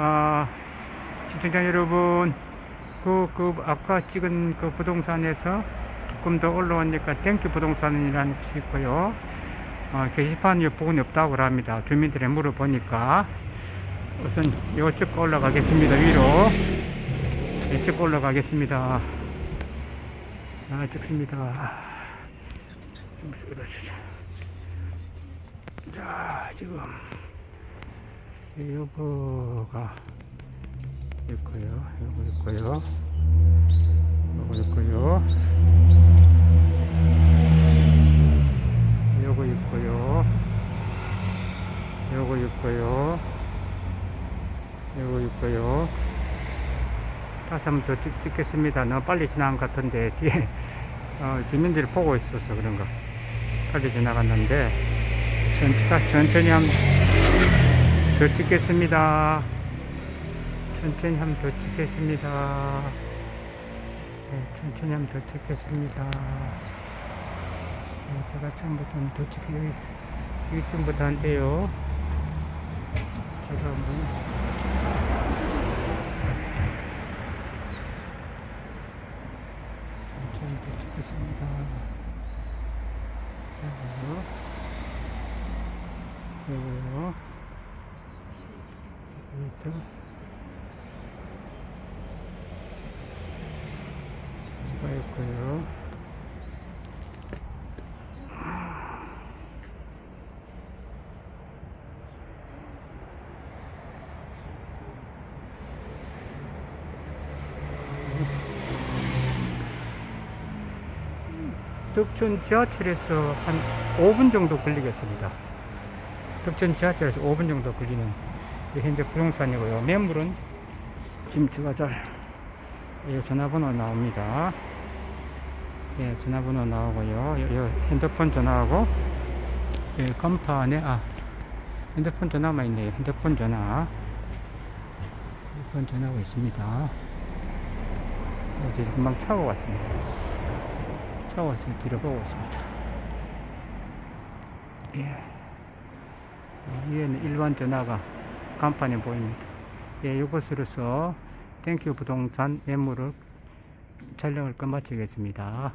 아, 시청자 여러분, 그, 그, 아까 찍은 그 부동산에서 조금 더 올라오니까 땡큐 부동산이라는 것이 있고요. 어, 게시판이 부분이 없다고 합니다. 주민들이 물어보니까 우선 이쪽 올라가겠습니다. 위로. 이쪽 올라가겠습니다. 자, 찍습니다. 자, 지금 요거가 있고요. 요거 있고요. 요거 있고요. 요거 있고요. 요거 있고요. 요거 있고요. 다시 한번더 찍겠습니다. 너무 빨리 지나간 것 같은데 뒤에 어, 주민들이 보고 있어서 그런가 빨리 지나갔는데 천천히, 천천히 한번 더 찍겠습니다. 천천히 한번 더 찍겠습니다. 네, 천천히 한번 더 찍겠습니다. 네, 제가 처음부터 더 찍기 여기쯤부터 한대요. 제가 한번 천천히 더 찍겠습니다. 여기서 이거 있고요. 덕천 지하철에서 한 5분 정도 걸리겠습니다. 덕천 지하철에서 5분 정도 걸리는 그 현재 부동산이고요. 매물은 지금 제가 잘 예, 전화번호 나옵니다. 예, 전화번호 나오고요. 요, 요 핸드폰 전화하고 예, 간판에 아 핸드폰 전화만 있네요. 핸드폰 전화. 핸드폰 전화가 있습니다. 어제 금방 차고 왔습니다. 차고 왔어요. 뒤로 보고 있습니다. 예. 어, 위에는 일반 전화가 간판에 보입니다. 예, 이것으로서 땡큐 부동산 매물을 촬영을 끝마치겠습니다.